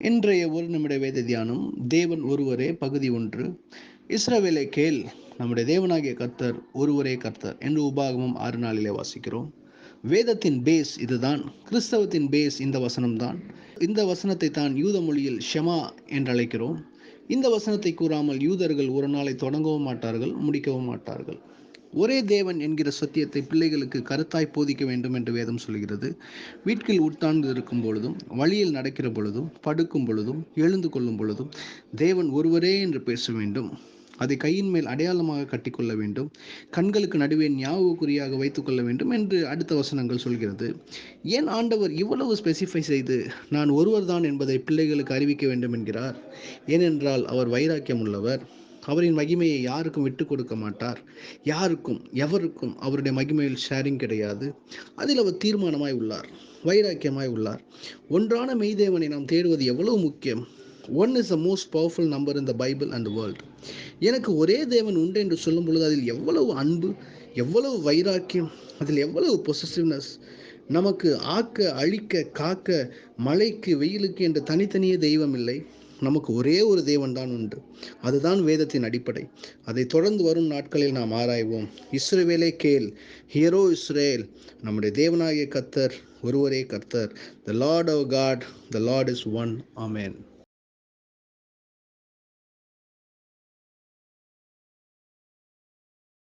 இன்றைய ஒரு நிமிட வேத தியானம் தேவன் ஒருவரே பகுதி ஒன்று. இஸ்ரவேலை கேள் நம்முடைய தேவனாகிய கர்த்தர் ஒருவரே கர்த்தர் என்று உபாகமம் ஆறு நாளிலே வாசிக்கிறோம். வேதத்தின் பேஸ் இதுதான் கிறிஸ்தவத்தின் பேஸ் இந்த வசனம்தான். இந்த வசனத்தை தான் யூத மொழியில் ஷெமா என்று அழைக்கிறோம். இந்த வசனத்தை கூறாமல் யூதர்கள் ஒரு நாளை தொடங்கவும் மாட்டார்கள் முடிக்கவும் மாட்டார்கள். ஒரே தேவன் என்கிற சத்தியத்தை பிள்ளைகளுக்கு கருத்தாய் போதிக்க வேண்டும் என்று வேதம் சொல்கிறது வீட்டில் உட்கார்ந்து இருக்கும் பொழுதும் வழியில் நடக்கிற பொழுதும் படுக்கும் பொழுதும் எழுந்து கொள்ளும் பொழுதும் தேவன் ஒருவரே என்று பேச வேண்டும். அதை கையின் மேல் அடையாளமாக கட்டிக்கொள்ள வேண்டும். கண்களுக்கு நடுவே ஞாபகக்குறியாக வைத்துக்கொள்ள வேண்டும் என்று அடுத்த வசனங்கள் சொல்கிறது. ஏன் ஆண்டவர் இவ்வளவு ஸ்பெசிஃபை செய்து நான் ஒருவர் தான் என்பதை பிள்ளைகளுக்கு அறிவிக்க வேண்டும் என்கிறார்? ஏனென்றால் அவர் வைராக்கியம் உள்ளவர் அவரின் மகிமையை யாருக்கும் விட்டு கொடுக்க மாட்டார். யாருக்கும் எவருக்கும் அவருடைய மகிமையில் ஷேரிங் கிடையாது. அதில் அவர் தீர்மானமாய் உள்ளார் வைராக்கியமாய் உள்ளார். ஒன்றான மெய்தேவனை நாம் தேடுவது எவ்வளவு முக்கியம்? One is the most powerful number in the Bible and world எனக்கு ஒரே தேவன் உண்டு என்று சொல்லும் பொழுது அதில் எவ்வளவு அன்பு எவ்வளவு வைராக்கியம் அதில் எவ்வளவு பொசசிவ்னஸ் நமக்கு ஆக்க அழிக்க காக்க மழைக்கு வெயிலுக்கு என்று தனித்தனியே தெய்வம் இல்லை. நமக்கு ஒரே ஒரு தேவன் தான் உண்டு. அதுதான் வேதத்தின் அடிப்படை. அதை தொடர்ந்து வரும் நாட்களில் நாம் ஆராய்வோம். இஸ்ரேவேலே கேள். Hear O Israel. நம்முடைய தேவனாகிய கர்த்தர் ஒருவரே கர்த்தர். The Lord of God the Lord is one amen